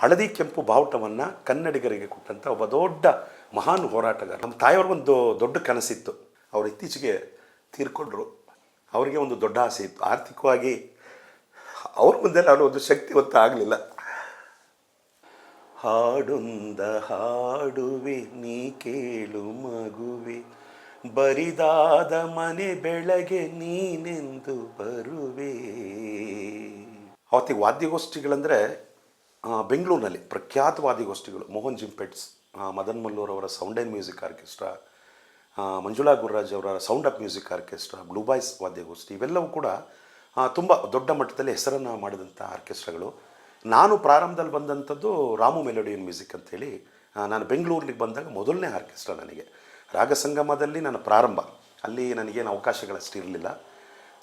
ಹಳದಿ ಕೆಂಪು ಬಾವುಟವನ್ನು ಕನ್ನಡಿಗರಿಗೆ ಕೊಟ್ಟಂಥ ಒಬ್ಬ ದೊಡ್ಡ ಮಹಾನ್ ಹೋರಾಟಗಾರ. ನಮ್ಮ ತಾಯಿಯವ್ರಿಗೊಂದು ದೊಡ್ಡ ಕನಸಿತ್ತು. ಅವರು ಇತ್ತೀಚೆಗೆ ತೀರ್ಕೊಂಡ್ರು. ಅವರಿಗೆ ಒಂದು ದೊಡ್ಡ ಆಸೆ ಇತ್ತು. ಆರ್ಥಿಕವಾಗಿ ಅವ್ರ ಮುಂದೆ ನಾನು ಒಂದು ಶಕ್ತಿವಂತ ಆಗಲಿಲ್ಲ. ಹಾಡುಂದ ಹಾಡುವೆ, ನೀ ಕೇಳು ಮಗುವೆ. ಬರಿದಾದ ಮನೆ ಬೆಳಗ್ಗೆ ನೀನೆಂದು ಬರುವೆ. ಅವತ್ತಿಗೆ ವಾದ್ಯಗೋಷ್ಠಿಗಳಂದರೆ ಬೆಂಗಳೂರಿನಲ್ಲಿ ಪ್ರಖ್ಯಾತ ವಾದ್ಯಗೋಷ್ಠಿಗಳು ಮೋಹನ್ ಜಿಂಪೆಟ್ಸ್ ಮದನ್ ಮಲ್ಲೂರ್ ಅವರ sound and music orchestra Manjula Gururaj ಅವರ sound of music orchestra blue boys ವಾದ್ಯಗೋಷ್ಠಿ ಇವೆಲ್ಲವೂ ಕೂಡ ತುಂಬ ದೊಡ್ಡ ಮಟ್ಟದಲ್ಲಿ ಹೆಸರನ್ನು ಮಾಡಿದಂಥ ಆರ್ಕೆಸ್ಟ್ರಾಗಳು. ನಾನು ಪ್ರಾರಂಭದಲ್ಲಿ ಬಂದಂಥದ್ದು ರಾಮು ಮೆಲೋಡಿಯನ್ ಮ್ಯೂಸಿಕ್ ಅಂತೇಳಿ ನಾನು ಬೆಂಗಳೂರಿಗೆ ಬಂದಾಗ ಮೊದಲನೇ ಆರ್ಕೆಸ್ಟ್ರಾ ನನಗೆ. ರಾಗಸಂಗಮದಲ್ಲಿ ನನ್ನ ಪ್ರಾರಂಭ. ಅಲ್ಲಿ ನನಗೇನು ಅವಕಾಶಗಳಷ್ಟು ಇರಲಿಲ್ಲ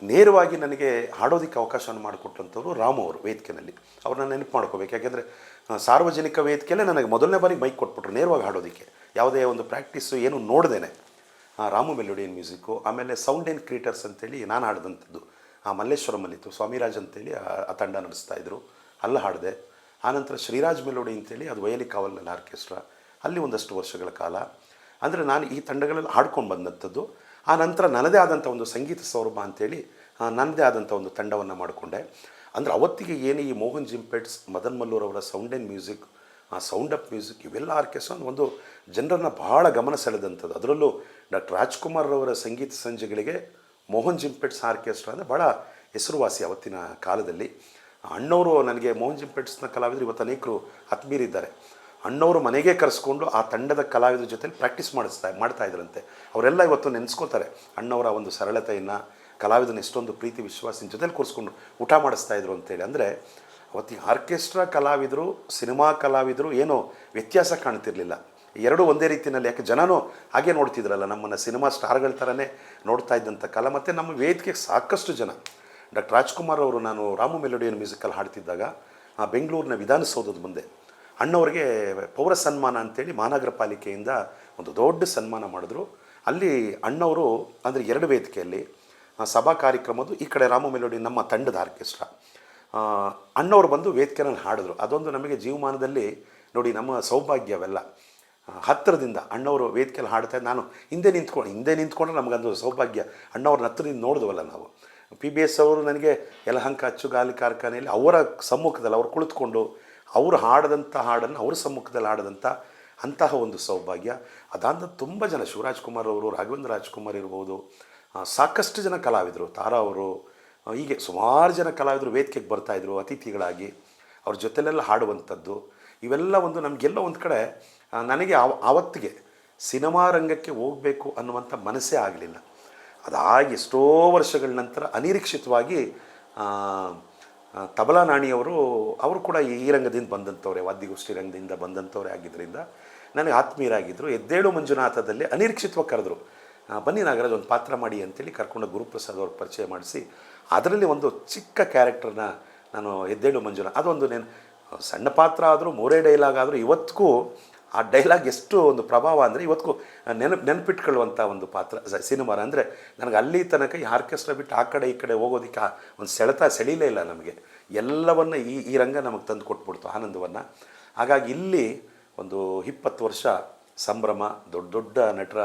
ನೇರವಾಗಿ ನನಗೆ ಹಾಡೋದಕ್ಕೆ ಅವಕಾಶವನ್ನು ಮಾಡಿಕೊಟ್ಟಂಥವ್ರು ರಾಮು ಅವರು ವೇದಿಕೆಯಲ್ಲಿ ಅವ್ರನ್ನ ನೆನಪು ಮಾಡ್ಕೋಬೇಕು. ಯಾಕೆಂದರೆ ಸಾರ್ವಜನಿಕ ವೇದಿಕೆಯಲ್ಲೇ ನನಗೆ ಮೊದಲನೇ ಬಾರಿಗೆ ಮೈಕ್ ಕೊಟ್ಬಿಟ್ರು ನೇರವಾಗಿ ಹಾಡೋದಕ್ಕೆ. ಯಾವುದೇ ಒಂದು ಪ್ರಾಕ್ಟೀಸು ಏನು ನೋಡ್ದೇನೆ. ರಾಮು ಮೆಲೋಡಿಯನ್ ಮ್ಯೂಸಿಕ್ಕು, ಆಮೇಲೆ ಸೌಂಡ್ ಆ್ಯಂಡ್ ಕ್ರಿಯೇಟರ್ಸ್ ಅಂತೇಳಿ ನಾನು ಹಾಡಿದಂಥದ್ದು. ಆ, ಮಲ್ಲೇಶ್ವರಮಲ್ಲಿತ್ತು. ಸ್ವಾಮಿರಾಜ್ ಅಂತೇಳಿ ಆ ತಂಡ ನಡೆಸ್ತಾ ಇದ್ರು. ಅಲ್ಲಿ ಹಾಡಿದೆ. ಆನಂತರ ಶ್ರೀರಾಜ್ ಮೆಲೋಡಿ ಅಂತೇಳಿ ಅದು ವಯಲಿ ಕಾವಲ್ನಲ್ಲಿ ಆರ್ಕೆಸ್ಟ್ರಾ. ಅಲ್ಲಿ ಒಂದಷ್ಟು ವರ್ಷಗಳ ಕಾಲ. ಅಂದರೆ ನಾನು ಈ ತಂಡಗಳಲ್ಲಿ ಹಾಡ್ಕೊಂಡು ಬಂದಂಥದ್ದು. ಆ ನಂತರ ನನ್ನದೇ ಆದಂಥ ಒಂದು ಸಂಗೀತ ಸೌರಭ ಅಂತೇಳಿ ನನ್ನದೇ ಆದಂಥ ಒಂದು ತಂಡವನ್ನು ಮಾಡಿಕೊಂಡೆ. ಅಂದರೆ ಅವತ್ತಿಗೆ ಏನು ಈ ಮೋಹನ್ ಜಿಂಪೆಟ್ಸ್, ಮದನ್ ಮಲ್ಲೂರ್ ಅವರ ಸೌಂಡ್ ಆ್ಯಂಡ್ ಮ್ಯೂಸಿಕ್ ಆ ಸೌಂಡ್ ಅಪ್ ಮ್ಯೂಸಿಕ್ ಇವೆಲ್ಲ ಆರ್ಕೆಸ್ಟ್ರಾ ಒಂದು ಜನರನ್ನು ಬಹಳ ಗಮನ ಸೆಳೆದಂಥದ್ದು. ಅದರಲ್ಲೂ ಡಾಕ್ಟರ್ ರಾಜ್ಕುಮಾರ್ ಅವರ ಸಂಗೀತ ಸಂಜೆಗಳಿಗೆ ಮೋಹನ್ ಜಿಂಪೆಟ್ಸ್ ಆರ್ಕೆಸ್ಟ್ರಾ ಅಂದರೆ ಭಾಳ ಹೆಸರುವಾಸಿ ಅವತ್ತಿನ ಕಾಲದಲ್ಲಿ. ಅಣ್ಣವರು ನನಗೆ ಮೋಹನ್ ಜಿಂಪೆಟ್ಸ್ನ ಕಲಾವಿದರು, ಇವತ್ತು ಅನೇಕರು ಆತ್ಮೀಯರಿದ್ದಾರೆ ಅಣ್ಣವರು ಮನೆಗೆ ಕರೆಸ್ಕೊಂಡು ಆ ತಂಡದ ಕಲಾವಿದರ ಜೊತೆ ಪ್ರಾಕ್ಟೀಸ್ ಮಾಡಿಸ್ತಾ ಮಾಡ್ತಾ ಇದ್ರಂತೆ. ಅವರೆಲ್ಲ ಇವತ್ತು ನೆನೆಸ್ಕೋತಾರೆ ಅಣ್ಣವರ ಒಂದು ಸರಳತೆಯನ್ನು, ಕಲಾವಿದನ ಎಷ್ಟೊಂದು ಪ್ರೀತಿ, ವಿಶ್ವಾಸಿನ ಜೊತೆಲಿ ಕೂರಿಸ್ಕೊಂಡು ಊಟ ಮಾಡಿಸ್ತಾ ಇದ್ರು ಅಂತೇಳಿ ಅಂದರೆ ಅವತ್ತಿನ ಆರ್ಕೆಸ್ಟ್ರಾ ಕಲಾವಿದರು, ಸಿನಿಮಾ ಕಲಾವಿದರು ಏನೋ ವ್ಯತ್ಯಾಸ ಕಾಣ್ತಿರಲಿಲ್ಲ. ಎರಡೂ ಒಂದೇ ರೀತಿಯಲ್ಲಿ ಯಾಕೆ ಜನನೂ ಹಾಗೆ ನೋಡ್ತಿದ್ರಲ್ಲ, ನಮ್ಮನ್ನು ಸಿನಿಮಾ ಸ್ಟಾರ್ಗಳ ಥರನೇ ನೋಡ್ತಾ ಇದ್ದಂಥ ಕಾಲ. ಮತ್ತು ನಮ್ಮ ವೇದಿಕೆಗೆ ಸಾಕಷ್ಟು ಜನ. ಡಾಕ್ಟರ್ ರಾಜ್ಕುಮಾರ್ ಅವರು, ನಾನು ರಾಮು ಮೆಲೋಡಿಯನ್ ಮ್ಯೂಸಿಕಲ್ ಹಾಡ್ತಿದ್ದಾಗ, ಆ ಬೆಂಗಳೂರಿನ ವಿಧಾನಸೌಧದ ಮುಂದೆ ಅಣ್ಣವ್ರಿಗೆ ಪೌರ ಸನ್ಮಾನ ಅಂತೇಳಿ ಮಹಾನಗರ ಪಾಲಿಕೆಯಿಂದ ಒಂದು ದೊಡ್ಡ ಸನ್ಮಾನ ಮಾಡಿದ್ರು. ಅಲ್ಲಿ ಅಣ್ಣವರು ಅಂದರೆ ಎರಡು ವೇದಿಕೆಯಲ್ಲಿ ಸಭಾ ಕಾರ್ಯಕ್ರಮದ್ದು ಈ ಕಡೆ ರಾಮ ಮೆಲೋಡಿ ನಮ್ಮ ತಂಡದ ಆರ್ಕೆಸ್ಟ್ರಾ. ಅಣ್ಣವರು ಬಂದು ವೇದಿಕೆನಲ್ಲಿ ಹಾಡಿದ್ರು. ಅದೊಂದು ನಮಗೆ ಜೀವಮಾನದಲ್ಲಿ ನೋಡಿ ನಮ್ಮ ಸೌಭಾಗ್ಯವೆಲ್ಲ. ಹತ್ತಿರದಿಂದ ಅಣ್ಣವರು ವೇದಿಕೆಯಲ್ಲಿ ಹಾಡ್ತಾ ನಾನು ಹಿಂದೆ ನಿಂತ್ಕೊಂಡು ಹಿಂದೆ ನಿಂತ್ಕೊಂಡ್ರೆ ನಮಗೊಂದು ಸೌಭಾಗ್ಯ. ಅಣ್ಣವ್ರನ್ನ ಹತ್ತಿರದಿಂದ ನೋಡಿದ್ವಲ್ಲ ನಾವು. ಪಿ ಬಿ ಎಸ್ ಅವರು ನನಗೆ ಯಲಹಂಕ, ಅಚ್ಚುಗಾಲಿ ಕಾರ್ಖಾನೆಯಲ್ಲಿ ಅವರ ಸಮ್ಮುಖದಲ್ಲಿ ಅವರು ಕುಳಿತುಕೊಂಡು ಅವರು ಹಾಡದಂಥ ಹಾಡನ್ನು ಅವ್ರ ಸಮ್ಮುಖದಲ್ಲಿ ಹಾಡದಂಥ ಅಂತಹ ಒಂದು ಸೌಭಾಗ್ಯ. ಅದಾದ ತುಂಬ ಜನ ಶಿವರಾಜ್ಕುಮಾರ್ ಅವರು, ರಾಘವೇಂದ್ರ ರಾಜ್ಕುಮಾರ್ ಇರ್ಬೋದು ಸಾಕಷ್ಟು ಜನ ಕಲಾವಿದರು. ತಾರಾ ಅವರು ಹೀಗೆ ಸುಮಾರು ಜನ ಕಲಾವಿದರು ವೇದಿಕೆಗೆ ಬರ್ತಾಯಿದ್ರು ಅತಿಥಿಗಳಾಗಿ. ಅವ್ರ ಜೊತೆಲೆಲ್ಲ ಹಾಡುವಂಥದ್ದು, ಇವೆಲ್ಲ ಒಂದು ನಮಗೆಲ್ಲ ಒಂದು ಕಡೆ ನನಗೆ ಆವ, ಆವತ್ತಿಗೆ ಸಿನಿಮಾ ರಂಗಕ್ಕೆ ಹೋಗಬೇಕು ಅನ್ನುವಂಥ ಮನಸ್ಸೇ ಆಗಲಿಲ್ಲ. ಅದಾಗಿ ಎಷ್ಟೋ ವರ್ಷಗಳ ನಂತರ ಅನಿರೀಕ್ಷಿತವಾಗಿ ತಬಲಾ ನಾಣಿಯವರು, ಅವರು ಕೂಡ ಈ ರಂಗದಿಂದ ಬಂದಂಥವ್ರೆ, ವಾದ್ಯಗೋಷ್ಠಿ ರಂಗದಿಂದ ಬಂದಂಥವ್ರೆ ಆಗಿದ್ದರಿಂದ ನನಗೆ ಆತ್ಮೀಯರಾಗಿದ್ದರು ಎದ್ದೇಳು ಮಂಜುನಾಥದಲ್ಲಿ ಅನಿರೀಕ್ಷಿತವಾಗಿ ಕರೆದ್ರು. ಬನ್ನಿ ನಾಗರಾಜ್, ಒಂದು ಪಾತ್ರ ಮಾಡಿ ಅಂತೇಳಿ ಕರ್ಕೊಂಡು ಗುರುಪ್ರಸಾದ್ ಅವ್ರ ಪರಿಚಯ ಮಾಡಿಸಿ. ಅದರಲ್ಲಿ ಒಂದು ಚಿಕ್ಕ ಕ್ಯಾರೆಕ್ಟರ್ನ ನಾನು ಎದ್ದೇಳು ಮಂಜುನಾಥ್, ಅದೊಂದು ನೆನ್, ಸಣ್ಣ ಪಾತ್ರ ಆದರೂ, ಮೂರೇ ಡೈಲಾಗ್ ಆದರೂ, ಇವತ್ತಿಗೂ ಆ ಡೈಲಾಗ್ ಎಷ್ಟು ಒಂದು ಪ್ರಭಾವ ಅಂದರೆ ಇವತ್ತಿಗೂ ನೆನಪು ನೆನಪಿಟ್ಕೊಳ್ಳುವಂಥ ಒಂದು ಪಾತ್ರ ಸಿನಿಮಾ ಅಂದರೆ ನನಗೆ ಅಲ್ಲಿ ತನಕ ಈ ಆರ್ಕೆಸ್ಟ್ರಾ ಬಿಟ್ಟು ಆ ಕಡೆ ಈ ಕಡೆ ಹೋಗೋದಕ್ಕೆ ಒಂದು ಸೆಳೆತ, ಸೆಳೀಲೇ ಇಲ್ಲ ನಮಗೆ. ಎಲ್ಲವನ್ನು ಈ ಈ ರಂಗ ನಮಗೆ ತಂದು ಕೊಟ್ಬಿಡ್ತು ಆನಂದವನ್ನು. ಹಾಗಾಗಿ ಇಲ್ಲಿ ಒಂದು ಇಪ್ಪತ್ತು ವರ್ಷ ಸಂಭ್ರಮ, ದೊಡ್ಡ ದೊಡ್ಡ ನಟರ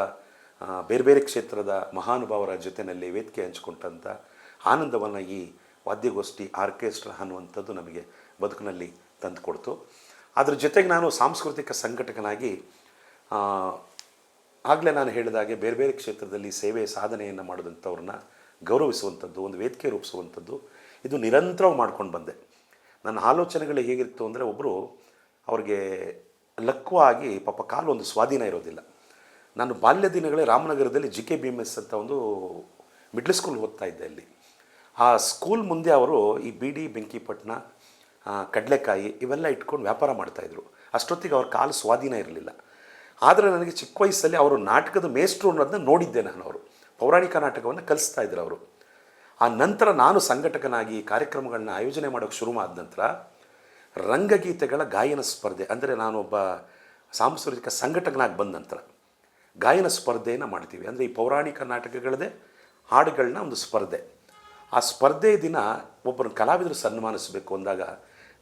ಬೇರೆ ಬೇರೆ ಕ್ಷೇತ್ರದ ಮಹಾನುಭಾವರ ಜೊತೆಯಲ್ಲಿ ವೇದಿಕೆ ಹಂಚ್ಕೊಂಡಂಥ ಆನಂದವನ್ನು ಈ ವಾದ್ಯಗೋಷ್ಠಿ, ಆರ್ಕೆಸ್ಟ್ರಾ ಅನ್ನುವಂಥದ್ದು ನಮಗೆ ಬದುಕಿನಲ್ಲಿ ತಂದು ಕೊಡ್ತು. ಅದ್ರ ಜೊತೆಗೆ ನಾನು ಸಾಂಸ್ಕೃತಿಕ ಸಂಘಟಕನಾಗಿ ಆಗಲೇ ನಾನು ಹೇಳಿದಾಗೆ ಬೇರೆ ಬೇರೆ ಕ್ಷೇತ್ರದಲ್ಲಿ ಸೇವೆ ಸಾಧನೆಯನ್ನು ಮಾಡಿದಂಥವ್ರನ್ನ ಗೌರವಿಸುವಂಥದ್ದು ಒಂದು ವೇದಿಕೆ ರೂಪಿಸುವಂಥದ್ದು ಇದು ನಿರಂತರವಾಗಿ ಮಾಡ್ಕೊಂಡು ಬಂದೆ. ನನ್ನ ಆಲೋಚನೆಗಳು ಹೇಗಿತ್ತು ಅಂದರೆ ಒಬ್ಬರು ಅವ್ರಿಗೆ ಲಕ್ವಾಗಿ ಪಾಪ ಕಾಲು ಒಂದು ಸ್ವಾಧೀನ ಇರೋದಿಲ್ಲ. ನಾನು ಬಾಲ್ಯ ದಿನಗಳೇ ರಾಮನಗರದಲ್ಲಿ G K B M S ಅಂತ ಒಂದು ಮಿಡ್ಲ್ ಸ್ಕೂಲ್ ಓದ್ತಾ ಇದ್ದೆ ಅಲ್ಲಿ. ಆ ಸ್ಕೂಲ್ ಮುಂದೆ ಅವರು ಈ ಬೀಡಿ ಬೆಂಕಿಪಟ್ಟಣ ಆ, ಕಡಲೆಕಾಯಿ ಇವೆಲ್ಲ ಇಟ್ಕೊಂಡು ವ್ಯಾಪಾರ ಮಾಡ್ತಾಯಿದ್ರು ಅಷ್ಟೊತ್ತಿಗೆ ಅವ್ರ ಕಾಲು ಸ್ವಾಧೀನ ಇರಲಿಲ್ಲ. ಆದರೆ ನನಗೆ ಚಿಕ್ಕ ವಯಸ್ಸಲ್ಲಿ ಅವರು ನಾಟಕದ ಮೇಷ್ಟ್ರು ಅನ್ನೋದನ್ನ ನೋಡಿದ್ದೆ ನಾನು ಅವರು. ಪೌರಾಣಿಕ ನಾಟಕವನ್ನು ಕಲಿಸ್ತಾ ಇದ್ರು ಅವರು. ಆ ನಂತರ ನಾನು ಸಂಘಟಕನಾಗಿ ಕಾರ್ಯಕ್ರಮಗಳನ್ನ ಆಯೋಜನೆ ಮಾಡೋಕ್ಕೆ ಶುರು ಆದ ನಂತರ ರಂಗಗೀತೆಗಳ ಗಾಯನ ಸ್ಪರ್ಧೆ, ಅಂದರೆ ನಾನೊಬ್ಬ ಸಾಂಸ್ಕೃತಿಕ ಸಂಘಟಕನಾಗಿ ಬಂದ ನಂತರ ಗಾಯನ ಸ್ಪರ್ಧೆಯನ್ನು ಮಾಡ್ತೀವಿ. ಅಂದರೆ ಈ ಪೌರಾಣಿಕ ನಾಟಕಗಳದೇ ಹಾಡುಗಳನ್ನ ಒಂದು ಸ್ಪರ್ಧೆ. ಆ ಸ್ಪರ್ಧೆ ದಿನ ಒಬ್ಬರನ್ನ ಕಲಾವಿದರು ಸನ್ಮಾನಿಸಬೇಕು ಅಂದಾಗ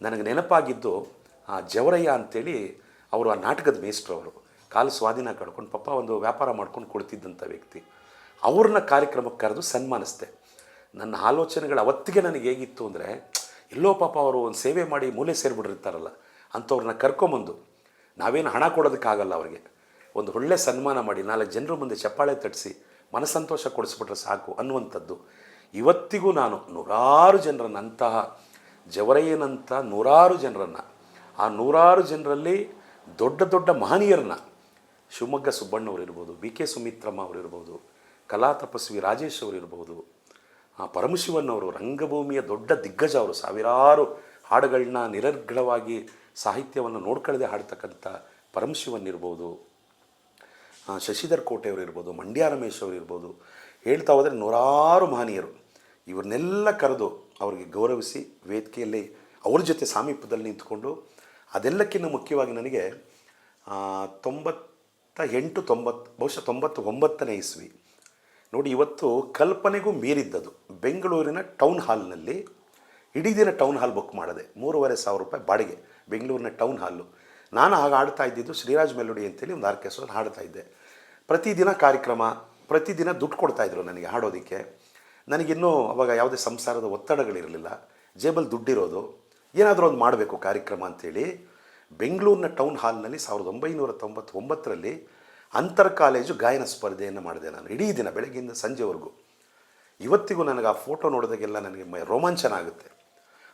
ನನಗೆ ನೆನಪಾಗಿದ್ದು ಆ, ಜವರಯ್ಯ ಅಂತೇಳಿ ಅವರು ಆ ನಾಟಕದ ಮೇಸ್ಟ್ರು ಅವರು. ಕಾಲು ಸ್ವಾಧೀನ ಕಳ್ಕೊಂಡು ಪಾಪ ಒಂದು ವ್ಯಾಪಾರ ಮಾಡ್ಕೊಂಡು ಕೊಡ್ತಿದ್ದಂಥ ವ್ಯಕ್ತಿ. ಅವ್ರನ್ನ ಕಾರ್ಯಕ್ರಮಕ್ಕೆ ಕರೆದು ಸನ್ಮಾನಿಸ್ದೆ. ನನ್ನ ಆಲೋಚನೆಗಳು ಅವತ್ತಿಗೆ ನನಗೆ ಹೇಗಿತ್ತು ಅಂದರೆ ಎಲ್ಲೋ ಪಾಪ ಅವರು ಒಂದು ಸೇವೆ ಮಾಡಿ ಮೂಲೆ ಸೇರಿಬಿಟ್ಟಿರ್ತಾರಲ್ಲ ಅಂಥವ್ರನ್ನ ಕರ್ಕೊಂಬಂದು ನಾವೇನು ಹಣ ಕೊಡೋದಕ್ಕಾಗಲ್ಲ ಅವ್ರಿಗೆ. ಒಂದು ಒಳ್ಳೆ ಸನ್ಮಾನ ಮಾಡಿ ನಾಲ್ಕು ಜನರ ಮುಂದೆ ಚಪ್ಪಾಳೆ ತಟ್ಟಿಸಿ ಮನಸ್ಸಂತೋಷ ಕೊಡಿಸ್ಬಿಟ್ರೆ ಸಾಕು ಅನ್ನುವಂಥದ್ದು. ಇವತ್ತಿಗೂ ನಾನು ನೂರಾರು ಜನರನ್ನು ಅಂತಹ ಜವರಯ್ಯನಂಥ ನೂರಾರು ಜನರನ್ನು. ಆ ನೂರಾರು ಜನರಲ್ಲಿ ದೊಡ್ಡ ದೊಡ್ಡ ಮಹನೀಯರನ್ನ ಶಿವಮೊಗ್ಗ ಸುಬ್ಬಣ್ಣವರಿರ್ಬೋದು ಬಿ ಕೆ ಸುಮಿತ್ರಮ್ಮ ಅವರಿರ್ಬೋದು ಕಲಾ ತಪಸ್ವಿ ರಾಜೇಶ್ ಅವರಿರ್ಬೋದು ಆ ಪರಮಶಿವನವರು ರಂಗಭೂಮಿಯ ದೊಡ್ಡ ದಿಗ್ಗಜ ಅವರು ಸಾವಿರಾರು ಹಾಡುಗಳನ್ನ ನಿರರ್ಗಳವಾಗಿ ಸಾಹಿತ್ಯವನ್ನು ನೋಡ್ಕೊಳ್ಳದೆ ಹಾಡ್ತಕ್ಕಂಥ ಪರಮಶಿವನ್ ಇರ್ಬೋದು ಆ, ಶಶಿಧರ್ ಕೋಟೆಯವರಿರ್ಬೋದು ಮಂಡ್ಯ ರಮೇಶ್ ಅವರಿರ್ಬೋದು. ಹೇಳ್ತಾ ಹೋದರೆ ನೂರಾರು ಮಹನೀಯರು. ಇವ್ರನ್ನೆಲ್ಲ ಕರೆದು ಅವರಿಗೆ ಗೌರವಿಸಿ ವೇದಿಕೆಯಲ್ಲಿ ಅವ್ರ ಜೊತೆ ಸಾಮೀಪ್ಯದಲ್ಲಿ ನಿಂತ್ಕೊಂಡು ಅದೆಲ್ಲಕ್ಕಿಂತ ಮುಖ್ಯವಾಗಿ ನನಗೆ ತೊಂಬತ್ತ ಎಂಟು ತೊಂಬತ್ತು ಬಹುಶಃ ತೊಂಬತ್ತು ಒಂಬತ್ತನೇ ಇಸ್ವಿ. ನೋಡಿ, ಇವತ್ತು ಕಲ್ಪನೆಗೂ ಮೀರಿದ್ದದು. ಬೆಂಗಳೂರಿನ ಟೌನ್ ಹಾಲ್ನಲ್ಲಿ ಇಡೀ ದಿನ ಟೌನ್ ಹಾಲ್ ಬುಕ್ ಮಾಡಿದೆ. ಮೂರುವರೆ ಸಾವಿರ ರೂಪಾಯಿ ಬಾಡಿಗೆ ಬೆಂಗಳೂರಿನ ಟೌನ್ ಹಾಲು. ನಾನು ಆಗ ಆಡ್ತಾ ಇದ್ದಿದ್ದು ಶ್ರೀರಾಜ್ ಮೆಲೋಡಿ ಅಂತೇಳಿ ಒಂದು ಆರ್ಕೆಸ್ಟ್ರಲ್ಲಿ ಹಾಡ್ತಾ ಇದ್ದೆ. ಪ್ರತಿದಿನ ಕಾರ್ಯಕ್ರಮ, ಪ್ರತಿದಿನ ದುಡ್ಡು ಕೊಡ್ತಾಯಿದ್ರು ನನಗೆ ಹಾಡೋದಕ್ಕೆ. ನನಗಿನ್ನೂ ಅವಾಗ ಯಾವುದೇ ಸಂಸಾರದ ಒತ್ತಡಗಳಿರಲಿಲ್ಲ. ಜೇಬಲ್ಲಿ ದುಡ್ಡಿರೋದು. ಏನಾದರೂ ಒಂದು ಮಾಡಬೇಕು ಕಾರ್ಯಕ್ರಮ ಅಂಥೇಳಿ ಬೆಂಗಳೂರಿನ ಟೌನ್ ಹಾಲ್ನಲ್ಲಿ ಸಾವಿರದ ಒಂಬೈನೂರ ತೊಂಬತ್ತೊಂಬತ್ತರಲ್ಲಿ ಅಂತರ್ ಕಾಲೇಜು ಗಾಯನ ಸ್ಪರ್ಧೆಯನ್ನು ಮಾಡಿದೆ ನಾನು. ಇಡೀ ದಿನ ಬೆಳಗ್ಗಿಂದ ಸಂಜೆವರೆಗೂ. ಇವತ್ತಿಗೂ ನನಗೆ ಆ ಫೋಟೋ ನೋಡಿದಾಗೆಲ್ಲ ನನಗೆ ರೋಮಾಂಚನ ಆಗುತ್ತೆ.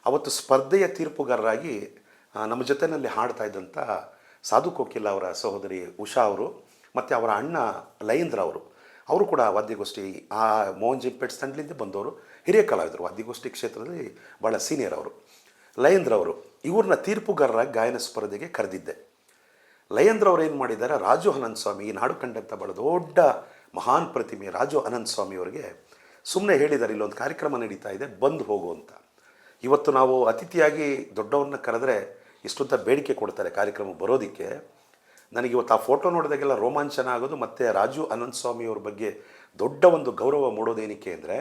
ಅವತ್ತು ಸ್ಪರ್ಧೆಯ ತೀರ್ಪುಗಾರರಾಗಿ ನಮ್ಮ ಜೊತೆಯಲ್ಲಿ ಹಾಡ್ತಾ ಇದ್ದಂಥ ಸಾಧು ಕೋಕಿಲ್ಲ ಅವರ ಸಹೋದರಿ ಉಷಾ ಅವರು, ಮತ್ತು ಅವರ ಅಣ್ಣ ಲಯೇಂದ್ರ ಅವರು. ಅವರು ಕೂಡ ವಾದ್ಯಗೋಷ್ಠಿ, ಆ ಮೋಹನ್ ಜಿಂಪೇಟ್ ಪೆಟ್ಸ್ ತಂಡಲಿಂದ ಬಂದವರು. ಹಿರಿಯ ಕಲಾವಿದರು, ವಾದ್ಯಗೋಷ್ಠಿ ಕ್ಷೇತ್ರದಲ್ಲಿ ಭಾಳ ಸೀನಿಯರ್ ಅವರು. ಲಯೇಂದ್ರ ಅವರು ಇವ್ರನ್ನ ತೀರ್ಪುಗಾರರ ಗಾಯನ ಸ್ಪರ್ಧೆಗೆ ಕರೆದಿದ್ದೆ. ಲಯೇಂದ್ರ ಅವರು ಏನು ಮಾಡಿದ್ದಾರೆ, ರಾಜು ಅನಂತ ಸ್ವಾಮಿ ಈ ನಾಡು ಕಂಡಂಥ ಭಾಳ ದೊಡ್ಡ ಮಹಾನ್ ಪ್ರತಿಮೆ ರಾಜು ಅನಂತ ಸ್ವಾಮಿ ಅವರಿಗೆ ಸುಮ್ಮನೆ ಹೇಳಿದ್ದಾರೆ, ಇಲ್ಲೊಂದು ಕಾರ್ಯಕ್ರಮ ನಡೀತಾ ಇದೆ, ಬಂದು ಹೋಗು ಅಂತ. ಇವತ್ತು ನಾವು ಅತಿಥಿಯಾಗಿ ದೊಡ್ಡವ್ರನ್ನ ಕರೆದ್ರೆ ಇಷ್ಟೊಂಥ ಬೇಡಿಕೆ ಕೊಡ್ತಾರೆ, ಕಾರ್ಯಕ್ರಮ ಬರೋದಕ್ಕೆ. ನನಗೆ ಇವತ್ತು ಆ ಫೋಟೋ ನೋಡಿದಾಗೆಲ್ಲ ರೋಮಾಂಚನ ಆಗೋದು ಮತ್ತು ರಾಜು ಅನಂತ ಸ್ವಾಮಿ ಅವ್ರ ಬಗ್ಗೆ ದೊಡ್ಡ ಒಂದು ಗೌರವ ಮೂಡೋದೇನಿಕೆ ಅಂದರೆ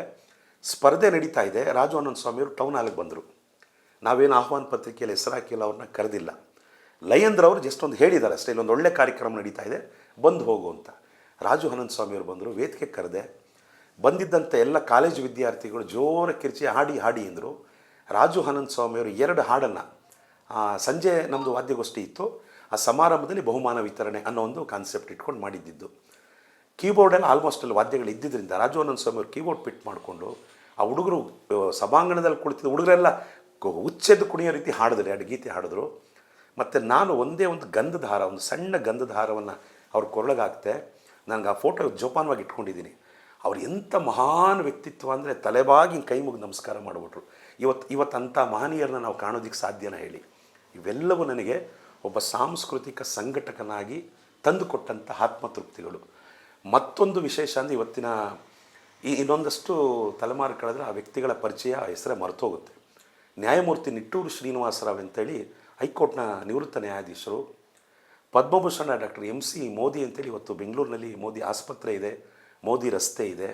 ಸ್ಪರ್ಧೆ ನಡೀತಾ ಇದೆ. ರಾಜು ಅನಂತ ಸ್ವಾಮಿಯವರು ಟೌನ್ ಹಾಲಿಗೆ ಬಂದರು. ನಾವೇನು ಆಹ್ವಾನ ಪತ್ರಿಕೆಯಲ್ಲಿ ಹೆಸರು ಹಾಕಿಲ್ಲ, ಅವ್ರನ್ನ ಕರೆದಿಲ್ಲ. ಲಯೇಂದ್ರ ಅವರು ಜಸ್ಟ್ ಒಂದು ಹೇಳಿದ್ದಾರೆ ಅಷ್ಟೇ, ಇಲ್ಲೊಂದು ಒಳ್ಳೆ ಕಾರ್ಯಕ್ರಮ ನಡೀತಾ ಇದೆ, ಬಂದು ಹೋಗು ಅಂತ. ರಾಜು ಅನಂತ ಸ್ವಾಮಿಯವರು ಬಂದರು, ವೇದಿಕೆ ಕರೆದೆ. ಬಂದಿದ್ದಂಥ ಎಲ್ಲ ಕಾಲೇಜು ವಿದ್ಯಾರ್ಥಿಗಳು ಜೋರ ಕಿರ್ಚಿ ಹಾಡಿ ಹಾಡಿ ಅಂದರು. ರಾಜು ಅನಂತ ಸ್ವಾಮಿಯವರು ಎರಡು ಹಾಡನ್ನು ಸಂಜೆ ನಮ್ಮದು ವಾದ್ಯಗೋಷ್ಠಿ ಇತ್ತು. ಆ ಸಮಾರಂಭದಲ್ಲಿ ಬಹುಮಾನ ವಿತರಣೆ ಅನ್ನೋ ಒಂದು ಕಾನ್ಸೆಪ್ಟ್ ಇಟ್ಕೊಂಡು ಮಾಡಿದ್ದಿದ್ದು. ಕೀಬೋರ್ಡಲ್ಲಿ ಆಲ್ಮೋಸ್ಟ್ ಅಲ್ಲಿ ವಾದ್ಯಗಳು ಇದ್ದಿದ್ದರಿಂದ ರಾಜು ಅನಂತ ಸ್ವಾಮಿ ಅವರು ಕೀಬೋರ್ಡ್ ಪಿಟ್ ಮಾಡಿಕೊಂಡು ಆ ಹುಡುಗರು ಸಭಾಂಗಣದಲ್ಲಿ ಕುಳಿತಿದ್ದ ಹುಡುಗರೆಲ್ಲ ಉಚ್ಚೆದ್ದು ಕುಣಿಯೋ ರೀತಿ ಹಾಡಿದ್ರು, ಎರಡು ಗೀತೆ ಹಾಡಿದ್ರು. ಮತ್ತು ನಾನು ಒಂದೇ ಒಂದು ಗಂಧದ ಹಾರ ಒಂದು ಸಣ್ಣ ಗಂಧದ ಹಾರವನ್ನು ಅವ್ರ ಕೊರಳಗಾಕ್ತೆ ನನಗೆ ಆ ಫೋಟೋ ಜೋಪಾನವಾಗಿ ಇಟ್ಕೊಂಡಿದ್ದೀನಿ. ಅವ್ರು ಎಂಥ ಮಹಾನ್ ವ್ಯಕ್ತಿತ್ವ ಅಂದರೆ ತಲೆಬಾಗಿ ಕೈ ಮುಗಿದು ನಮಸ್ಕಾರ ಮಾಡಿಬಿಟ್ರು. ಇವತ್ತು ಇವತ್ತು ಅಂಥ ಮಹನೀಯರನ್ನ ನಾವು ಕಾಣೋದಕ್ಕೆ ಸಾಧ್ಯನ ಹೇಳಿ. ಇವೆಲ್ಲವೂ ನನಗೆ ಒಬ್ಬ ಸಾಂಸ್ಕೃತಿಕ ಸಂಘಟಕನಾಗಿ ತಂದುಕೊಟ್ಟಂಥ ಆತ್ಮತೃಪ್ತಿಗಳು. ಮತ್ತೊಂದು ವಿಶೇಷ ಅಂದರೆ ಇವತ್ತಿನ ಈ ಇನ್ನೊಂದಷ್ಟು ತಲೆಮಾರು ಕಳೆದ್ರೆ ಆ ವ್ಯಕ್ತಿಗಳ ಪರಿಚಯ ಹೆಸರೇ ಮರೆತೋಗುತ್ತೆ. ನ್ಯಾಯಮೂರ್ತಿ ನಿಟ್ಟೂರು ಶ್ರೀನಿವಾಸರಾವ್ ಅಂತೇಳಿ ಹೈಕೋರ್ಟ್ನ ನಿವೃತ್ತ ನ್ಯಾಯಾಧೀಶರು, Padma Bhushan doctor M C Modi ಅಂತೇಳಿ ಇವತ್ತು ಬೆಂಗಳೂರಿನಲ್ಲಿ ಮೋದಿ ಆಸ್ಪತ್ರೆ ಇದೆ, ಮೋದಿ ರಸ್ತೆ ಇದೆ.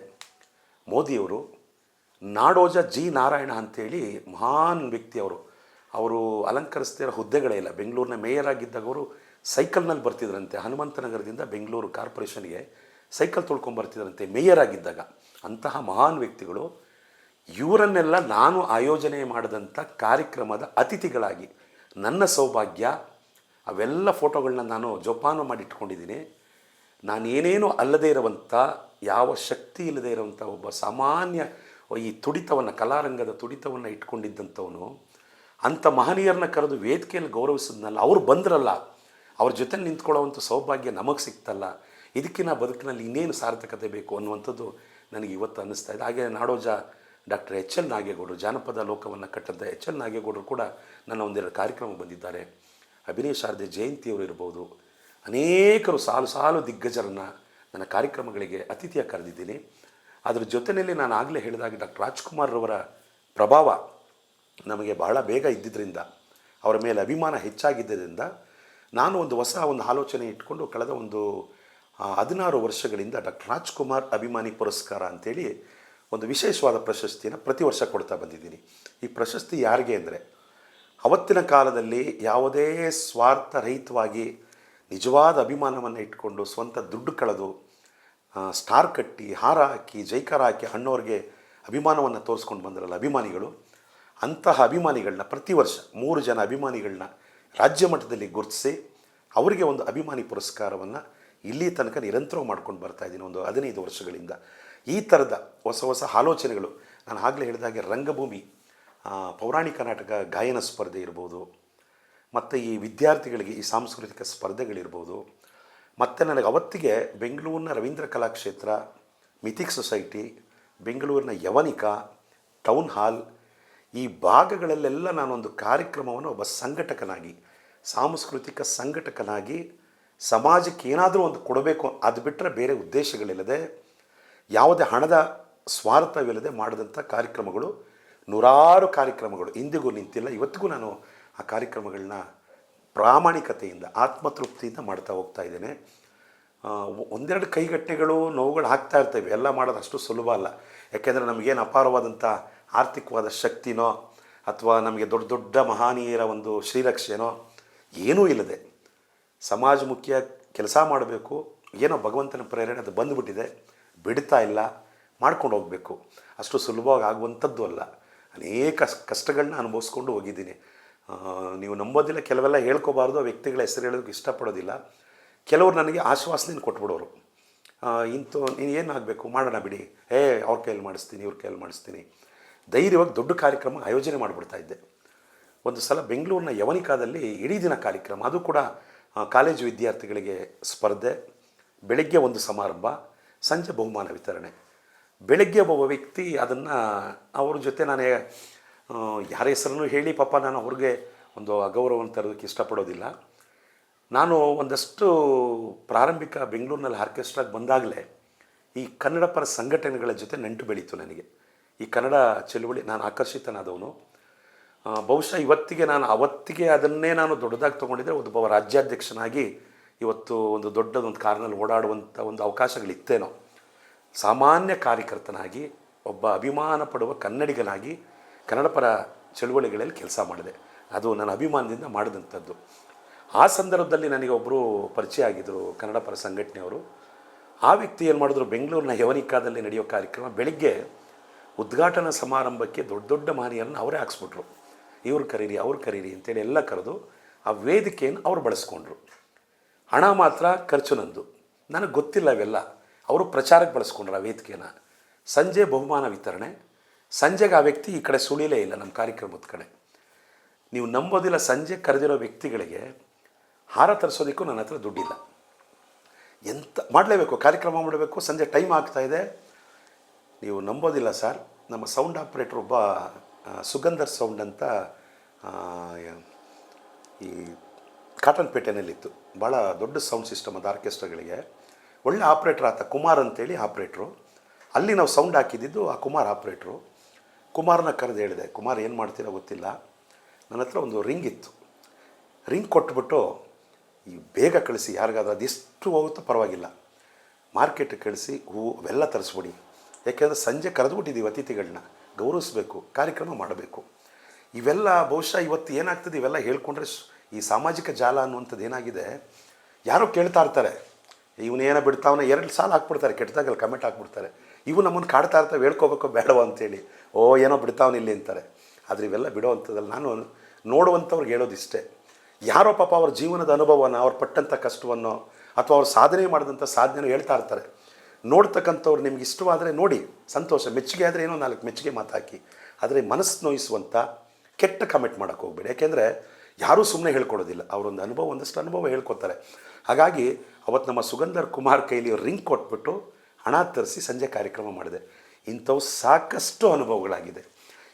ಮೋದಿಯವರು ನಾಡೋಜ ಜಿ ನಾರಾಯಣ ಅಂತೇಳಿ ಮಹಾನ್ ವ್ಯಕ್ತಿ ಅವರು ಅಲಂಕರಿಸ್ತಿರೋ ಹುದ್ದೆಗಳೇ ಇಲ್ಲ. ಬೆಂಗಳೂರಿನ ಮೇಯರ್ ಆಗಿದ್ದಾಗ ಅವರು ಸೈಕಲ್ನಲ್ಲಿ ಬರ್ತಿದ್ರಂತೆ. ಹನುಮಂತನಗರದಿಂದ ಬೆಂಗಳೂರು ಕಾರ್ಪೊರೇಷನ್ಗೆ ಸೈಕಲ್ ತೊಳ್ಕೊಂಬರ್ತಿದ್ರಂತೆ ಮೇಯರ್ ಆಗಿದ್ದಾಗ. ಅಂತಹ ಮಹಾನ್ ವ್ಯಕ್ತಿಗಳು ಇವರನ್ನೆಲ್ಲ ನಾನು ಆಯೋಜನೆ ಮಾಡಿದಂಥ ಕಾರ್ಯಕ್ರಮದ ಅತಿಥಿಗಳಾಗಿ ನನ್ನ ಸೌಭಾಗ್ಯ, ಅವೆಲ್ಲ ಫೋಟೋಗಳನ್ನ ನಾನು ಜೋಪಾನ ಮಾಡಿ ಇಟ್ಕೊಂಡಿದ್ದೀನಿ. ನಾನು ಏನೇನು ಅಲ್ಲದೇ ಇರುವಂಥ, ಯಾವ ಶಕ್ತಿ ಇಲ್ಲದೆ ಇರುವಂಥ ಒಬ್ಬ ಸಾಮಾನ್ಯ ಈ ತುಡಿತವನ್ನು, ಕಲಾರಂಗದ ತುಡಿತವನ್ನು ಇಟ್ಕೊಂಡಿದ್ದಂಥವನು ಅಂಥ ಮಹನೀಯರನ್ನ ಕರೆದು ವೇದಿಕೆಯಲ್ಲಿ ಗೌರವಿಸಿದ್ನಲ್ಲ, ಅವ್ರು ಬಂದ್ರಲ್ಲ, ಅವ್ರ ಜೊತೆ ನಿಂತ್ಕೊಳ್ಳೋವಂಥ ಸೌಭಾಗ್ಯ ನಮಗೆ ಸಿಕ್ತಲ್ಲ ಇದಕ್ಕಿನ ಬದುಕಿನಲ್ಲಿ ಇನ್ನೇನು ಸಾರ್ಥಕತೆ ಬೇಕು ಅನ್ನುವಂಥದ್ದು ನನಗೆ ಇವತ್ತು ಅನ್ನಿಸ್ತಾ ಇದೆ. ಹಾಗೆ ನಾಡೋಜ ಡಾಕ್ಟರ್ ಎಚ್ ಎಲ್ ನಾಗೇಗೌಡರು, ಜಾನಪದ ಲೋಕವನ್ನು ಕಟ್ಟಿದ ಎಚ್ ಎಲ್ ನಾಗೇಗೌಡರು ಕೂಡ ನನ್ನ ಒಂದೆರಡು ಕಾರ್ಯಕ್ರಮ ಬಂದಿದ್ದಾರೆ. ಅಭಿನಯ ಶಾರದೆ ಜಯಂತಿಯವರು ಇರ್ಬೋದು, ಅನೇಕರು ಸಾಲು ಸಾಲು ದಿಗ್ಗಜರನ್ನು ನನ್ನ ಕಾರ್ಯಕ್ರಮಗಳಿಗೆ ಅತಿಥಿಯಾಗಿ ಕರೆದಿದ್ದೀನಿ. ಅದರ ಜೊತೆಯಲ್ಲಿ ನಾನು ಆಗಲೇ ಹೇಳಿದಾಗ ಡಾಕ್ಟರ್ ರಾಜ್ಕುಮಾರ್ರವರ ಪ್ರಭಾವ ನಮಗೆ ಬಹಳ ಬೇಗ ಇದ್ದಿದ್ದರಿಂದ ಅವರ ಮೇಲೆ ಅಭಿಮಾನ ಹೆಚ್ಚಾಗಿದ್ದರಿಂದ ನಾನು ಒಂದು ಹೊಸ ಒಂದು ಆಲೋಚನೆ ಇಟ್ಕೊಂಡು ಕಳೆದ ಒಂದು ಹದಿನಾರು ವರ್ಷಗಳಿಂದ ಡಾಕ್ಟರ್ ರಾಜ್ಕುಮಾರ್ ಅಭಿಮಾನಿ ಪುರಸ್ಕಾರ ಅಂತೇಳಿ ಒಂದು ವಿಶೇಷವಾದ ಪ್ರಶಸ್ತಿಯನ್ನು ಪ್ರತಿ ವರ್ಷ ಕೊಡ್ತಾ ಬಂದಿದ್ದೀನಿ. ಈ ಪ್ರಶಸ್ತಿ ಯಾರಿಗೆ ಅಂದರೆ, ಅವತ್ತಿನ ಕಾಲದಲ್ಲಿ ಯಾವುದೇ ಸ್ವಾರ್ಥರಹಿತವಾಗಿ ನಿಜವಾದ ಅಭಿಮಾನವನ್ನು ಇಟ್ಕೊಂಡು ಸ್ವಂತ ದುಡ್ಡು ಕಳೆದು ಸ್ಟಾರ್ ಕಟ್ಟಿ, ಹಾರ ಹಾಕಿ, ಜೈಕಾರ ಹಾಕಿ ಅಣ್ಣವ್ರಿಗೆ ಅಭಿಮಾನವನ್ನು ತೋರಿಸ್ಕೊಂಡು ಬಂದರಲ್ಲ ಅಭಿಮಾನಿಗಳು ಅಂತಹ ಅಭಿಮಾನಿಗಳನ್ನ ಪ್ರತಿ ವರ್ಷ ಮೂರು ಜನ ಅಭಿಮಾನಿಗಳನ್ನ ರಾಜ್ಯ ಮಟ್ಟದಲ್ಲಿ ಗುರುತಿಸಿ ಅವರಿಗೆ ಒಂದು ಅಭಿಮಾನಿ ಪುರಸ್ಕಾರವನ್ನು ಇಲ್ಲಿ ತನಕ ನಿರಂತರ ಮಾಡ್ಕೊಂಡು ಬರ್ತಾ ಇದ್ದೀನಿ ಒಂದು ಹದಿನೈದು ವರ್ಷಗಳಿಂದ. ಈ ಥರದ ಹೊಸ ಹೊಸ ಆಲೋಚನೆಗಳು ನಾನು ಆಗಲೇ ಹೇಳಿದಾಗೆ ರಂಗಭೂಮಿ ಪೌರಾಣಿಕ ನಾಟಕ, ಗಾಯನ ಸ್ಪರ್ಧೆ ಇರ್ಬೋದು, ಮತ್ತು ಈ ವಿದ್ಯಾರ್ಥಿಗಳಿಗೆ ಈ ಸಾಂಸ್ಕೃತಿಕ ಸ್ಪರ್ಧೆಗಳಿರ್ಬೋದು, ಮತ್ತು ನನಗೆ ಅವತ್ತಿಗೆ ಬೆಂಗಳೂರಿನ ರವೀಂದ್ರ ಕಲಾಕ್ಷೇತ್ರ, ಮಿಥಿಕ್ ಸೊಸೈಟಿ, ಬೆಂಗಳೂರಿನ ಯವನಿಕ, ಟೌನ್ ಹಾಲ್ ಈ ಭಾಗಗಳಲ್ಲೆಲ್ಲ ನಾನೊಂದು ಕಾರ್ಯಕ್ರಮವನ್ನು ಒಬ್ಬ ಸಂಘಟಕನಾಗಿ, ಸಾಂಸ್ಕೃತಿಕ ಸಂಘಟಕನಾಗಿ, ಸಮಾಜಕ್ಕೆ ಏನಾದರೂ ಒಂದು ಕೊಡಬೇಕು ಅದು ಬಿಟ್ಟರೆ ಬೇರೆ ಉದ್ದೇಶಗಳಿಲ್ಲದೆ, ಯಾವುದೇ ಹಣದ ಸ್ವಾರ್ಥವಿಲ್ಲದೆ ಮಾಡಿದಂಥ ಕಾರ್ಯಕ್ರಮಗಳು, ನೂರಾರು ಕಾರ್ಯಕ್ರಮಗಳು. ಇಂದಿಗೂ ನಿಂತಿಲ್ಲ. ಇವತ್ತಿಗೂ ನಾನು ಆ ಕಾರ್ಯಕ್ರಮಗಳನ್ನ ಪ್ರಾಮಾಣಿಕತೆಯಿಂದ, ಆತ್ಮತೃಪ್ತಿಯಿಂದ ಮಾಡ್ತಾ ಹೋಗ್ತಾ ಇದ್ದೇನೆ. ಒಂದೆರಡು ಕೈಗಟ್ಟೆಗಳು ನೋವುಗಳು ಆಗ್ತಾ ಇರ್ತವೆ. ಎಲ್ಲ ಮಾಡೋದು ಅಷ್ಟು ಸುಲಭ ಅಲ್ಲ. ಯಾಕೆಂದರೆ ನಮಗೇನು ಅಪಾರವಾದಂಥ ಆರ್ಥಿಕವಾದ ಶಕ್ತಿನೋ ಅಥವಾ ನಮಗೆ ದೊಡ್ಡ ದೊಡ್ಡ ಮಹಾನೀಯರ ಒಂದು ಶ್ರೀರಕ್ಷೆನೋ ಏನೂ ಇಲ್ಲದೆ ಸಮಾಜಮುಖಿಯ ಕೆಲಸ ಮಾಡಬೇಕು, ಏನೋ ಭಗವಂತನ ಪ್ರೇರಣೆ ಅದು ಬಂದುಬಿಟ್ಟಿದೆ, ಬಿಡ್ತಾ ಇಲ್ಲ, ಮಾಡ್ಕೊಂಡು ಹೋಗಬೇಕು. ಅಷ್ಟು ಸುಲಭವಾಗಿ ಆಗುವಂಥದ್ದು ಅಲ್ಲ. ಅನೇಕ ಕಷ್ಟಗಳನ್ನ ಅನುಭವಿಸ್ಕೊಂಡು ಹೋಗಿದ್ದೀನಿ. ನೀವು ನಂಬೋದಿಲ್ಲ, ಕೆಲವೆಲ್ಲ ಹೇಳ್ಕೋಬಾರ್ದು, ಆ ವ್ಯಕ್ತಿಗಳ ಹೆಸರು ಹೇಳೋದಕ್ಕೆ ಇಷ್ಟಪಡೋದಿಲ್ಲ. ಕೆಲವರು ನನಗೆ ಆಶ್ವಾಸನೆ ಕೊಟ್ಬಿಡೋರು. ಇಂಥ ನೀನು ಏನಾಗಬೇಕು ಮಾಡೋಣ ಬಿಡಿ. ಏ, ಅವ್ರ ಕೈಯಲ್ಲಿ ಮಾಡಿಸ್ತೀನಿ, ಇವ್ರ ಕೈಯಲ್ಲಿ ಮಾಡಿಸ್ತೀನಿ. ಧೈರ್ಯವಾಗಿ ದೊಡ್ಡ ಕಾರ್ಯಕ್ರಮ ಆಯೋಜನೆ ಮಾಡಿಬಿಡ್ತಾ ಇದ್ದೆ. ಒಂದು ಸಲ ಬೆಂಗಳೂರಿನ ಯವನಿಕಾದಲ್ಲಿ ಇಡೀ ದಿನ ಕಾರ್ಯಕ್ರಮ, ಅದು ಕೂಡ ಕಾಲೇಜು ವಿದ್ಯಾರ್ಥಿಗಳಿಗೆ ಸ್ಪರ್ಧೆ, ಬೆಳಗ್ಗೆ ಒಂದು ಸಮಾರಂಭ, ಸಂಜೆ ಬಹುಮಾನ ವಿತರಣೆ. ಬೆಳಗ್ಗೆ ಒಬ್ಬ ವ್ಯಕ್ತಿ ಅದನ್ನು, ಅವ್ರ ಜೊತೆ ನಾನು ಯಾರ ಹೆಸರನ್ನು ಹೇಳಿ ಪಾಪ ನಾನು ಅವ್ರಿಗೆ ಒಂದು ಅಗೌರವವನ್ನು ತರೋದಕ್ಕೆ ಇಷ್ಟಪಡೋದಿಲ್ಲ. ನಾನು ಒಂದಷ್ಟು ಪ್ರಾರಂಭಿಕ ಬೆಂಗಳೂರಿನಲ್ಲಿ ಆರ್ಕೆಸ್ಟ್ರಾಗೆ ಬಂದಾಗಲೇ ಈ ಕನ್ನಡ ಪರ ಸಂಘಟನೆಗಳ ಜೊತೆ ನಂಟು ಬೆಳೀತು ನನಗೆ. ಈ ಕನ್ನಡ ಚಳುವಳಿ ನಾನು ಆಕರ್ಷಿತನಾದವನು. ಬಹುಶಃ ಇವತ್ತಿಗೆ ನಾನು, ಅವತ್ತಿಗೆ ಅದನ್ನೇ ನಾನು ದೊಡ್ಡದಾಗಿ ತೊಗೊಂಡಿದ್ದೆ ಒಬ್ಬ ರಾಜ್ಯಾಧ್ಯಕ್ಷನಾಗಿ ಇವತ್ತು ಒಂದು ದೊಡ್ಡದೊಂದು ಕಾರಿನಲ್ಲಿ ಓಡಾಡುವಂಥ ಒಂದು ಅವಕಾಶಗಳಿತ್ತೇನೋ. ಸಾಮಾನ್ಯ ಕಾರ್ಯಕರ್ತನಾಗಿ, ಒಬ್ಬ ಅಭಿಮಾನ ಪಡುವ ಕನ್ನಡಿಗನಾಗಿ ಕನ್ನಡ ಪರ ಚಳುವಳಿಗಳಲ್ಲಿ ಕೆಲಸ ಮಾಡಿದೆ. ಅದು ನನ್ನ ಅಭಿಮಾನದಿಂದ ಮಾಡಿದಂಥದ್ದು. ಆ ಸಂದರ್ಭದಲ್ಲಿ ನನಗೆ ಒಬ್ಬರು ಪರಿಚಯ ಆಗಿದ್ದರು ಕನ್ನಡ ಪರ ಸಂಘಟನೆಯವರು. ಆ ವ್ಯಕ್ತಿ ಏನು ಮಾಡಿದ್ರು, ಬೆಂಗಳೂರಿನ ಯವನಿಕಾದಲ್ಲಿ ನಡೆಯೋ ಕಾರ್ಯಕ್ರಮ ಬೆಳಿಗ್ಗೆ ಉದ್ಘಾಟನಾ ಸಮಾರಂಭಕ್ಕೆ ದೊಡ್ಡ ದೊಡ್ಡ ಮಾನಿಯರನ್ನು ಅವರೇ ಹಾಕ್ಸ್ಬಿಟ್ರು. ಇವ್ರು ಕರೀರಿ, ಅವ್ರು ಕರೀರಿ ಅಂತೇಳಿ ಎಲ್ಲ ಕರೆದು ಆ ವೇದಿಕೆಯನ್ನು ಅವ್ರು ಬಳಸ್ಕೊಂಡ್ರು. ಹಣ ಮಾತ್ರ ಖರ್ಚು ನಂದು. ನನಗೆ ಗೊತ್ತಿಲ್ಲ ಅವೆಲ್ಲ. ಅವರು ಪ್ರಚಾರಕ್ಕೆ ಬಳಸ್ಕೊಂಡ್ರು ಆ ವೇದಿಕೆನ. ಸಂಜೆ ಬಹುಮಾನ ವಿತರಣೆ. ಸಂಜೆಗೆ ಆ ವ್ಯಕ್ತಿ ಈ ಕಡೆ ಸುಳಿಲೇ ಇಲ್ಲ ನಮ್ಮ ಕಾರ್ಯಕ್ರಮದ ಕಡೆ. ನೀವು ನಂಬೋದಿಲ್ಲ, ಸಂಜೆ ಕರೆದಿರೋ ವ್ಯಕ್ತಿಗಳಿಗೆ ಹಾರ ತರಿಸೋದಕ್ಕೂ ನನ್ನ ಹತ್ರ ದುಡ್ಡಿಲ್ಲ. ಎಂತ ಮಾಡಲೇಬೇಕು? ಕಾರ್ಯಕ್ರಮ ಮಾಡಬೇಕು ಸಂಜೆ ಟೈಮ್ ಆಗ್ತಾಯಿದೆ ನೀವು ನಂಬೋದಿಲ್ಲ ಸರ್. ನಮ್ಮ ಸೌಂಡ್ ಆಪ್ರೇಟ್ರ್ ಒಬ್ಬ ಸುಗಂಧರ್ ಸೌಂಡ್ ಅಂತ ಈ ಕಾಟನ್ ಪೇಟೆನಲ್ಲಿತ್ತು ಭಾಳ ದೊಡ್ಡ ಸೌಂಡ್ ಸಿಸ್ಟಮ್ ಅದು ಆರ್ಕೆಸ್ಟ್ರಾಗಳಿಗೆ. ಒಳ್ಳೆ ಆಪ್ರೇಟ್ರ್ ಆತ, ಕುಮಾರ್ ಅಂತೇಳಿ ಆಪ್ರೇಟ್ರು. ಅಲ್ಲಿ ನಾವು ಸೌಂಡ್ ಹಾಕಿದ್ದಿದ್ದು ಆ ಕುಮಾರ್ ಆಪ್ರೇಟ್ರು. ಕುಮಾರನ ಕರೆದು ಹೇಳಿದೆ, ಕುಮಾರ್, ಏನು ಮಾಡ್ತೀರೋ ಗೊತ್ತಿಲ್ಲ. ನನ್ನ ಹತ್ರ ಒಂದು ರಿಂಗ್ ಇತ್ತು. ರಿಂಗ್ ಕೊಟ್ಬಿಟ್ಟು, ಈ ಬೇಗ ಕಳಿಸಿ, ಯಾರಿಗಾದ್ರೂ ಅದೆಷ್ಟು ಹೋಗುತ್ತೋ ಪರವಾಗಿಲ್ಲ. ಮಾರ್ಕೆಟಿಗೆ ಕಳಿಸಿ, ಹೂವು ಅವೆಲ್ಲ ತರಿಸ್ಬಿಡಿ. ಯಾಕೆಂದರೆ ಸಂಜೆ ಕರೆದುಬಿಟ್ಟಿದ್ದೀವಿ ಅತಿಥಿಗಳನ್ನ. ಗೌರವಿಸಬೇಕು, ಕಾರ್ಯಕ್ರಮ ಮಾಡಬೇಕು. ಇವೆಲ್ಲ ಬಹುಶಃ ಇವತ್ತು ಏನಾಗ್ತದೆ ಇವೆಲ್ಲ ಹೇಳ್ಕೊಂಡ್ರೆ ಈ ಸಾಮಾಜಿಕ ಜಾಲ ಅನ್ನುವಂಥದ್ದು ಏನಾಗಿದೆ? ಯಾರೋ ಕೇಳ್ತಾ ಇರ್ತಾರೆ. ಇವನೇನೋ ಬಿಡ್ತಾವನ ಎರಡು ಸಾಲ ಹಾಕ್ಬಿಡ್ತಾರೆ, ಕೆಟ್ಟದಾಗಲ್ಲ ಕಮೆಂಟ್ ಹಾಕ್ಬಿಡ್ತಾರೆ. ಇವು ನಮ್ಮನ್ನು ಕಾಡ್ತಾ ಇರ್ತವೆ ಹೇಳ್ಕೋಬೇಕೋ ಬೇಡವೋ ಅಂತೇಳಿ. ಓ, ಏನೋ ಬಿಡ್ತಾವನ ಇಲ್ಲಿ ಅಂತಾರೆ. ಆದರೆ ಇವೆಲ್ಲ ಬಿಡೋ ಅಂಥದ್ದಲ್ಲ ನಾನು ನೋಡುವಂಥವ್ರಿಗೆ ಹೇಳೋದಿಷ್ಟೇ. ಯಾರೋ ಪಾಪ ಅವ್ರ ಜೀವನದ ಅನುಭವನ, ಅವ್ರು ಪಟ್ಟಂಥ ಕಷ್ಟವನ್ನು, ಅಥವಾ ಅವ್ರು ಸಾಧನೆ ಮಾಡಿದಂಥ ಸಾಧನೆ ಹೇಳ್ತಾ ಇರ್ತಾರೆ. ನೋಡ್ತಕ್ಕಂಥವ್ರು ನಿಮ್ಗೆ ಇಷ್ಟವಾದರೆ ನೋಡಿ, ಸಂತೋಷ. ಮೆಚ್ಚುಗೆ ಆದರೆ ಏನೋ ನಾಲ್ಕು ಮೆಚ್ಚುಗೆ ಮಾತಾಕಿ ಆದರೆ ಮನಸ್ಸು ನೋಯಿಸುವಂಥ ಕೆಟ್ಟ ಕಮೆಂಟ್ ಮಾಡೋಕ್ಕೆ ಹೋಗ್ಬೇಡಿ. ಯಾಕೆಂದರೆ ಯಾರೂ ಸುಮ್ಮನೆ ಹೇಳ್ಕೊಡೋದಿಲ್ಲ. ಅವರೊಂದು ಅನುಭವ, ಒಂದಷ್ಟು ಅನುಭವ ಹೇಳ್ಕೊತಾರೆ ಹಾಗಾಗಿ ಅವತ್ತು ನಮ್ಮ ಸುಗಂಧರ್ ಕುಮಾರ್ ಕೈಲಿ ರಿಂಗ್ ಕೊಟ್ಬಿಟ್ಟು ಹಣ ತರಿಸಿ ಸಂಜೆ ಕಾರ್ಯಕ್ರಮ ಮಾಡಿದೆ. ಇಂಥವು ಸಾಕಷ್ಟು ಅನುಭವಗಳಾಗಿದೆ.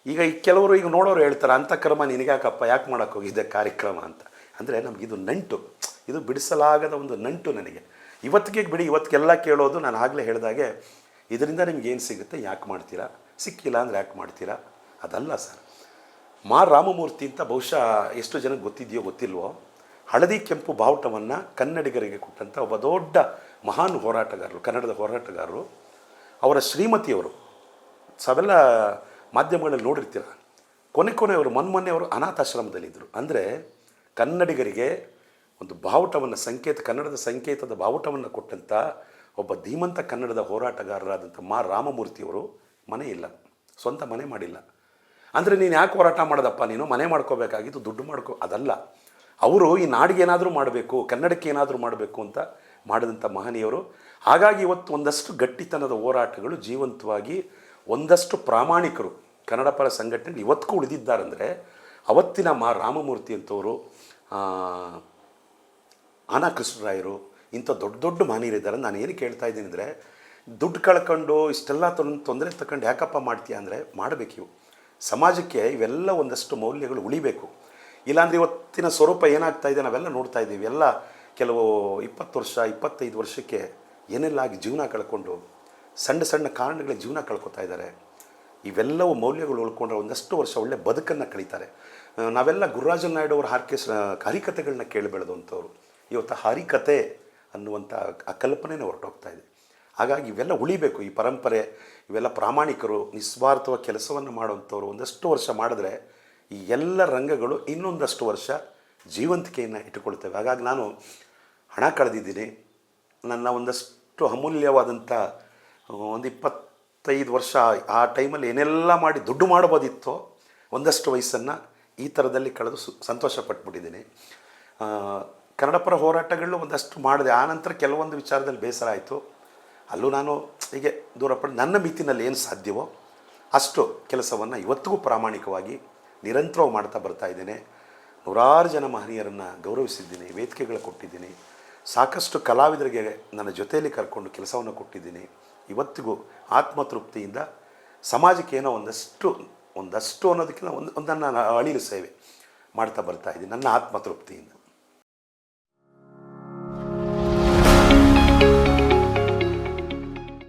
ಈಗ ಈ ಕೆಲವರು ಈಗ ನೋಡೋರು ಹೇಳ್ತಾರೆ, ಅಂಥ ಕರ್ಮ ನಿನಗ್ಯಾಕಪ್ಪ? ಯಾಕೆ ಮಾಡೋಕ್ಕೆ ಹೋಗಿದ್ದೆ ಕಾರ್ಯಕ್ರಮ? ಅಂತ. ಅಂದರೆ ನಮಗಿದು ನಂಟು. ಇದು ಬಿಡಿಸಲಾಗದ ಒಂದು ನಂಟು ನನಗೆ. ಇವತ್ತಿಗೆ ಬಿಡಿ, ಇವತ್ತಿಗೆಲ್ಲ ಕೇಳೋದು ನಾನು ಆಗಲೇ ಹೇಳಿದಾಗೆ, ಇದರಿಂದ ನಿಮ್ಗೆ ಏನು ಸಿಗುತ್ತೆ? ಯಾಕೆ ಮಾಡ್ತೀರಾ? ಸಿಕ್ಕಿಲ್ಲ ಅಂದರೆ ಯಾಕೆ ಮಾಡ್ತೀರಾ? ಅದಲ್ಲ ಸರ್. ಮಾ ರಾಮಮೂರ್ತಿ ಅಂತ ಬಹುಶಃ ಎಷ್ಟು ಜನಕ್ಕೆ ಗೊತ್ತಿದೆಯೋ ಗೊತ್ತಿಲ್ವೋ, ಹಳದಿ ಕೆಂಪು ಬಾವುಟವನ್ನು ಕನ್ನಡಿಗರಿಗೆ ಕೊಟ್ಟಂಥ ಒಬ್ಬ ದೊಡ್ಡ ಮಹಾನ್ ಹೋರಾಟಗಾರರು, ಕನ್ನಡದ ಹೋರಾಟಗಾರರು, ಅವರ ಶ್ರೀಮತಿಯವರು, ಸಾವೆಲ್ಲ ಮಾಧ್ಯಮಗಳಲ್ಲಿ ನೋಡಿರ್ತೀರ? ಕೊನೆ ಕೊನೆಯವರು ಮೊನ್ಮೊನ್ನೆಯವರು ಅನಾಥಾಶ್ರಮದಲ್ಲಿದ್ದರು. ಅಂದರೆ ಕನ್ನಡಿಗರಿಗೆ ಒಂದು ಬಾವುಟವನ್ನು ಸಂಕೇತ, ಕನ್ನಡದ ಸಂಕೇತದ ಬಾವುಟವನ್ನು ಕೊಟ್ಟಂಥ ಒಬ್ಬ ಧೀಮಂತ ಕನ್ನಡದ ಹೋರಾಟಗಾರರಾದಂಥ ಮಾ. ರಾಮಮೂರ್ತಿಯವರು ಮನೆ ಇಲ್ಲ, ಸ್ವಂತ ಮನೆ ಮಾಡಿಲ್ಲ. ಅಂದರೆ ನೀನು ಯಾಕೆ ಹೋರಾಟ ಮಾಡೋದಪ್ಪ? ನೀನು ಮನೆ ಮಾಡ್ಕೋಬೇಕಾಗಿತ್ತು ದುಡ್ಡು ಮಾಡ್ಕೋ, ಅದಲ್ಲ. ಅವರು ಈ ನಾಡಿಗೆ ಏನಾದರೂ ಮಾಡಬೇಕು, ಕನ್ನಡಕ್ಕೆ ಏನಾದರೂ ಮಾಡಬೇಕು ಅಂತ ಮಾಡಿದಂಥ ಮಹನೀಯರು. ಹಾಗಾಗಿ ಇವತ್ತು ಒಂದಷ್ಟು ಗಟ್ಟಿತನದ ಹೋರಾಟಗಳು ಜೀವಂತವಾಗಿ ಒಂದಷ್ಟು ಪ್ರಾಮಾಣಿಕರು ಕನ್ನಡ ಪರ ಸಂಘಟನೆ ಇವತ್ತಿಗೂ ಉಳಿದಿದ್ದಾರಂದರೆ, ಅವತ್ತಿನ ಮಾ. ರಾಮಮೂರ್ತಿ ಅಂತವರು ಆನಾ ಕೃಷ್ಣರಾಯರು ಇಂಥ ದೊಡ್ಡ ದೊಡ್ಡ ಮಾನೀರಿದ್ದಾರೆ ನಾನು ಏನು ಕೇಳ್ತಾ ಇದ್ದೀನಿ ಅಂದರೆ, ದುಡ್ಡು ಕಳ್ಕೊಂಡು ಇಷ್ಟೆಲ್ಲ ತೊಂದ್ ತೊಂದರೆ ತಗೊಂಡು ಯಾಕಪ್ಪ ಮಾಡ್ತೀಯ ಅಂದರೆ, ಮಾಡಬೇಕು ಇವು. ಸಮಾಜಕ್ಕೆ ಇವೆಲ್ಲ ಒಂದಷ್ಟು ಮೌಲ್ಯಗಳು ಉಳಿಬೇಕು. ಇಲ್ಲಾಂದರೆ ಇವತ್ತಿನ ಸ್ವರೂಪ ಏನಾಗ್ತಾ ಇದೆ ನಾವೆಲ್ಲ ನೋಡ್ತಾ ಇದ್ದೀವಿ. ಎಲ್ಲ ಕೆಲವು ಇಪ್ಪತ್ತು ವರ್ಷ, ಇಪ್ಪತ್ತೈದು ವರ್ಷಕ್ಕೆ ಏನೆಲ್ಲ ಆಗಿ ಜೀವನ ಕಳ್ಕೊಂಡು, ಸಣ್ಣ ಸಣ್ಣ ಕಾರಣಗಳಿಗೆ ಜೀವನ ಕಳ್ಕೊತಾ ಇದ್ದಾರೆ. ಇವೆಲ್ಲವೂ ಮೌಲ್ಯಗಳು ಉಳ್ಕೊಂಡ್ರೆ ಒಂದಷ್ಟು ವರ್ಷ ಒಳ್ಳೆ ಬದುಕನ್ನು ಕಳೀತಾರೆ. ನಾವೆಲ್ಲ ಗುರುರಾಜ ನಾಯ್ಡು ಅವರ ಹಾರ್ಕೆಸ್ ಹರಿಕತೆಗಳನ್ನ ಕೇಳಿ ಬೆಳೆದಂಥವ್ರು. ಇವತ್ತು ಹರಿಕತೆ ಅನ್ನುವಂಥ ಆ ಕಲ್ಪನೆನೇ ಹೊರಟೋಗ್ತಾ ಇದೆ. ಹಾಗಾಗಿ ಇವೆಲ್ಲ ಉಳಿಬೇಕು. ಈ ಪರಂಪರೆ, ಇವೆಲ್ಲ ಪ್ರಾಮಾಣಿಕರು ನಿಸ್ವಾರ್ಥವ ಕೆಲಸವನ್ನು ಮಾಡುವಂಥವ್ರು ಒಂದಷ್ಟು ವರ್ಷ ಮಾಡಿದ್ರೆ ಈ ಎಲ್ಲ ರಂಗಗಳು ಇನ್ನೊಂದಷ್ಟು ವರ್ಷ ಜೀವಂತಿಕೆಯನ್ನು ಇಟ್ಟುಕೊಳ್ತೇವೆ. ಹಾಗಾಗಿ ನಾನು ಹಣ ಕಳೆದಿದ್ದೀನಿ. ನನ್ನ ಒಂದಷ್ಟು ಅಮೂಲ್ಯವಾದಂಥ ಒಂದು ಇಪ್ಪತ್ತೈದು ವರ್ಷ ಆ ಟೈಮಲ್ಲಿ ಏನೆಲ್ಲ ಮಾಡಿ ದುಡ್ಡು ಮಾಡಬೋದಿತ್ತೋ ಒಂದಷ್ಟು ವಯಸ್ಸನ್ನು ಈ ಥರದಲ್ಲಿ ಕಳೆದು ಸು ಸಂತೋಷ ಪಟ್ಬಿಟ್ಟಿದ್ದೀನಿ ಆ, ಕನ್ನಡ ಪರ ಹೋರಾಟಗಳು ಒಂದಷ್ಟು ಮಾಡಿದೆ. ಆನಂತರ ಕೆಲವೊಂದು ವಿಚಾರದಲ್ಲಿ ಬೇಸರ ಆಯಿತು. ಅಲ್ಲೂ ನಾನು ಹೀಗೆ ದೂರ ನನ್ನ ಮಿತಿನಲ್ಲಿ ಏನು ಸಾಧ್ಯವೋ ಅಷ್ಟು ಕೆಲಸವನ್ನು ಇವತ್ತಿಗೂ ಪ್ರಾಮಾಣಿಕವಾಗಿ ನಿರಂತರವಾಗಿ ಮಾಡ್ತಾ ಬರ್ತಾ ಇದ್ದೇನೆ. ನೂರಾರು ಜನ ಮಹನೀಯರನ್ನು ಗೌರವಿಸಿದ್ದೀನಿ ವೇದಿಕೆಗಳು ಕೊಟ್ಟಿದ್ದೀನಿ. ಸಾಕಷ್ಟು ಕಲಾವಿದರಿಗೆ ನನ್ನ ಜೊತೆಯಲ್ಲಿ ಕರ್ಕೊಂಡು ಕೆಲಸವನ್ನು ಕೊಟ್ಟಿದ್ದೀನಿ. ಇವತ್ತಿಗೂ ಆತ್ಮತೃಪ್ತಿಯಿಂದ ಸಮಾಜಕ್ಕೆ ಏನೋ ಒಂದಷ್ಟು ಒಂದಷ್ಟು ಅನ್ನೋದಕ್ಕಿಂತ ಒಂದು ಒಂದನ್ನು ಅಳಿಲು ಸೇವೆ ಮಾಡ್ತಾ ಬರ್ತಾ ಇದ್ದೀನಿ. ನನ್ನ ಆತ್ಮತೃಪ್ತಿಯಿಂದ.